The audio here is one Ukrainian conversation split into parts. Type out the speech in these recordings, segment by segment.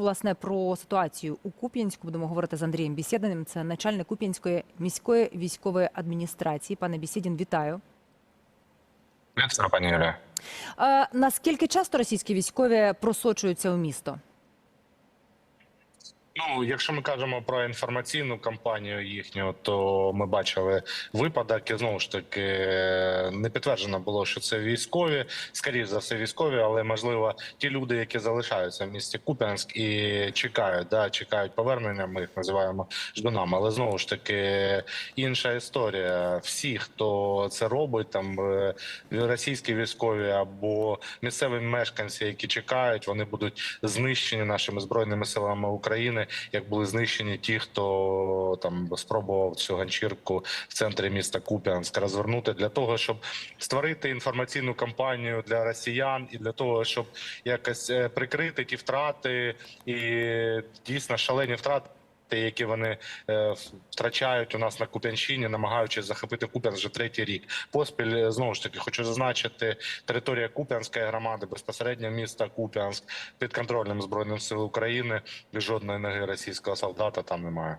Власне про ситуацію у Куп'янську будемо говорити з Андрієм Бісєдиним. Це начальник Куп'янської міської військової адміністрації. Пане Бісєдін, вітаю. Вітаю, пані Юлія. Е, наскільки часто російські військові просочуються у місто? Ну, якщо ми кажемо про інформаційну кампанію їхню, то ми бачили випадок, і знову ж таки не підтверджено було, що це військові, скоріш за все, військові, але можливо ті люди, які залишаються в місті Куп'янськ і чекають, да, чекають повернення. Ми їх називаємо ждунами. Але знову ж таки інша історія. Всі, хто це робить, там е, російські військові або місцеві мешканці, які чекають, вони будуть знищені нашими збройними силами України, як були знищені ті, хто там спробував цю ганчірку в центрі міста Куп'янськ розвернути для того, щоб створити інформаційну кампанію для росіян і для того, щоб якось е, прикрити ті втрати і дійсно шалені втрати. Які вони е, втрачають у нас на Куп'янщині, намагаючись захопити Куп'янськ вже третій рік. Поспіль е, знову ж таки хочу зазначити територія Куп'янської громади, безпосередньо міста Куп'янськ під контролем збройних сил України. Жодної ноги російського солдата там немає.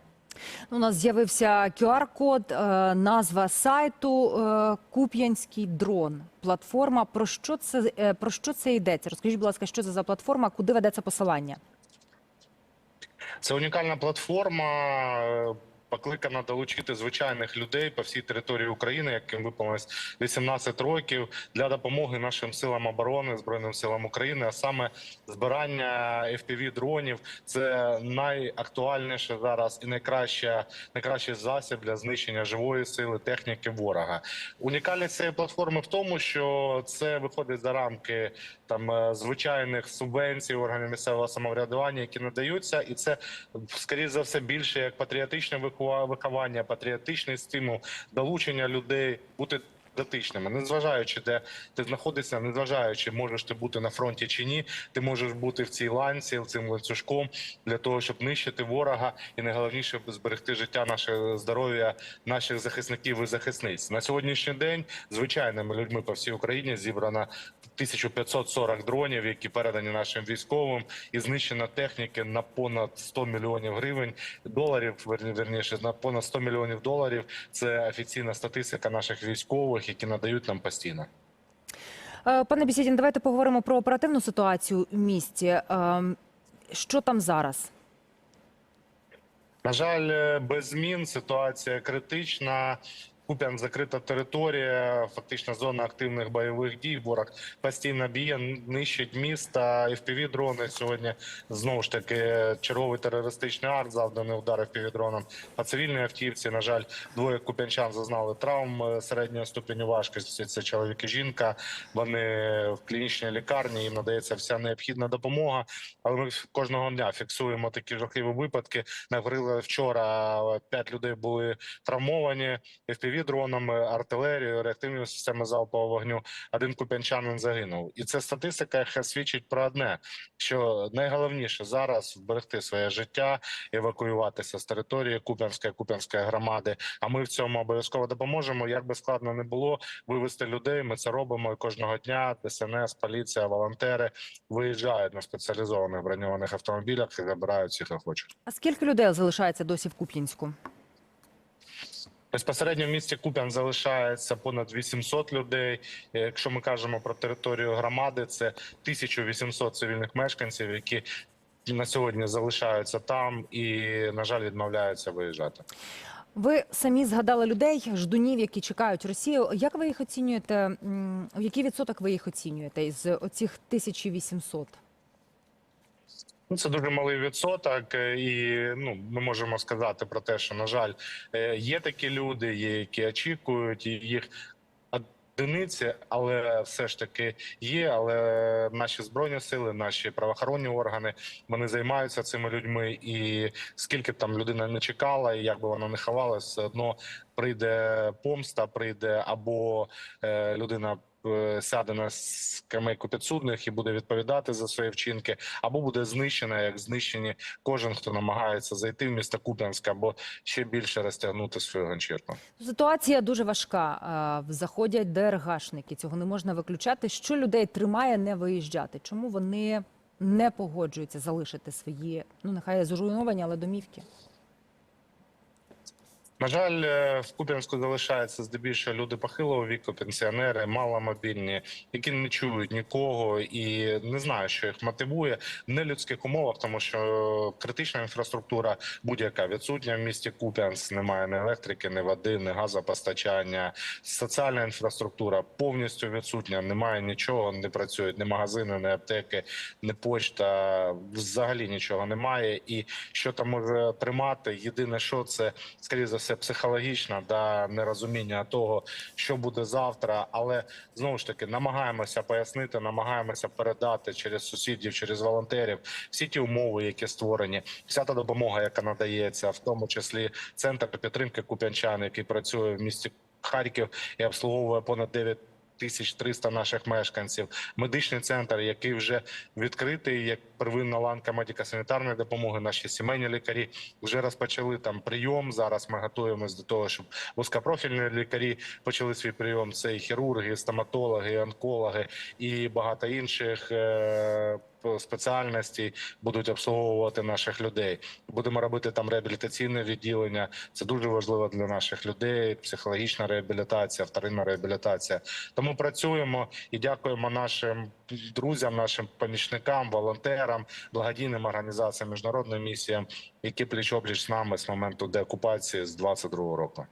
У нас з'явився QR-код, е, назва сайту е, Куп'янський дрон. Платформа. Про що це про що це йдеться? Розкажіть, будь ласка, що це за платформа? Куди ведеться посилання? Це унікальна платформа. Покликана долучити звичайних людей по всій території України, яким виповнилось 18 років, для допомоги нашим силам оборони, збройним силам України. А саме збирання fpv дронів це найактуальніше зараз і найкраща, найкращий засіб для знищення живої сили техніки ворога. Унікальність цієї платформи в тому, що це виходить за рамки там е, звичайних субвенцій органів місцевого самоврядування, які надаються, і це скоріш за все більше як патріотичне вихова- виховання, патріотичний стимул, долучення людей бути. Дотичними, незважаючи, де ти знаходишся, незважаючи, можеш ти бути на фронті чи ні, ти можеш бути в цій ланці, цим ланцюжком для того, щоб нищити ворога, і найголовніше зберегти життя, наше здоров'я наших захисників і захисниць. На сьогоднішній день звичайними людьми по всій Україні зібрано 1540 дронів, які передані нашим військовим, і знищено техніки на понад 100 мільйонів гривень доларів. верні- Верніше на понад 100 мільйонів доларів. Це офіційна статистика наших військових, які надають нам постійно. Е, Пане Бісідін, давайте поговоримо про оперативну ситуацію в місті. Е, Що там зараз? На жаль, е, без змін ситуація критична. Куп'ян закрита територія, фактично зона активних бойових дій. Ворог постійно б'є, нищить міста. fpv дрони сьогодні знову ж таки черговий терористичний акт, завданий удар fpv дроном по цивільній автівці. На жаль, двоє куп'янчан зазнали травм е, середнього ступеню важкості. Це чоловік і жінка. Вони в клінічній лікарні. Їм надається вся необхідна допомога. Але ми кожного дня фіксуємо такі жахливі випадки. Наприклад, вчора п'ять людей були травмовані fpv дронами, артилерією, реактивними системами залпового вогню. Один куп'янчанин загинув, і це статистика, яка свідчить про одне: що найголовніше зараз вберегти своє життя, евакуюватися з території Куп'янської Куп'янської громади. А ми в цьому обов'язково допоможемо. Як би складно не було вивести людей. Ми це робимо і кожного дня. ДСНС, поліція, волонтери виїжджають на спеціалізованих броньованих автомобілях і забирають всіх охочих. А скільки людей залишається досі в Куп'янську? Безпосередньо в місті Куп'ян залишається понад 800 людей. Якщо ми кажемо про територію громади, це 1800 цивільних мешканців, які на сьогодні залишаються там і, на жаль, відмовляються виїжджати. Ви самі згадали людей, ждунів, які чекають Росію. Як ви їх оцінюєте? В який відсоток ви їх оцінюєте із оцих 1800? Ну, це дуже малий відсоток, е, і ну ми можемо сказати про те, що на жаль, е, є такі люди, є які очікують, їх одиниці, але все ж таки є. Але наші збройні сили, наші правоохоронні органи вони займаються цими людьми. І скільки б там людина не чекала, і як би вона не ховалася, все одно прийде помста, прийде або е, людина. Е, Сяде на скамейку підсудних і буде відповідати за свої вчинки, або буде знищена, як знищені кожен, хто намагається зайти в місто Куп'янськ, або ще більше розтягнути свою ганчірку. Ситуація дуже важка. Заходять ДРГшники. Цього не можна виключати. Що людей тримає не виїжджати? Чому вони не погоджуються залишити свої, ну нехай зруйновані, але домівки. На жаль, е, в Куп'янську залишаються здебільшого люди похилого віку, пенсіонери, маломобільні, які не чують нікого і не знаю, що їх мотивує в нелюдських умовах, тому що критична інфраструктура будь-яка відсутня в місті Куп'янськ. Немає ні електрики, ні води, ні газопостачання. Соціальна інфраструктура повністю відсутня. Немає нічого, не працюють ні магазини, ні аптеки, ні почта. Взагалі нічого немає. І що там може тримати? Єдине, що це скоріше за все психологічна да нерозуміння того, що буде завтра. Але знову ж таки намагаємося пояснити, намагаємося передати через сусідів, через волонтерів всі ті умови, які створені, вся та допомога, яка надається, в тому числі центр підтримки куп'янчан, який працює в місті Харків і обслуговує понад 9 тисяч 300 наших мешканців, медичний центр, який вже відкритий, як первинна ланка медико-санітарної допомоги. Наші сімейні лікарі вже розпочали там прийом. Зараз ми готуємось до того, щоб вузькопрофільні лікарі почали свій прийом. Це і хірурги, стоматологи, онкологи і багато інших. Спеціальностей будуть обслуговувати наших людей. Будемо робити там реабілітаційне відділення. Це дуже важливо для наших людей. Психологічна реабілітація, вторинна реабілітація. Тому працюємо і дякуємо нашим друзям, нашим помічникам, волонтерам, благодійним організаціям, міжнародним місіям, які пліч опліч з нами з моменту деокупації з 22 року.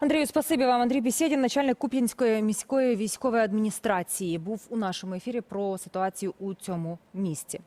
Андрію, спасибі вам. Андрій Бісєдін, начальник Куп'янської міської військової адміністрації, був у нашому ефірі про ситуацію у цьому місті.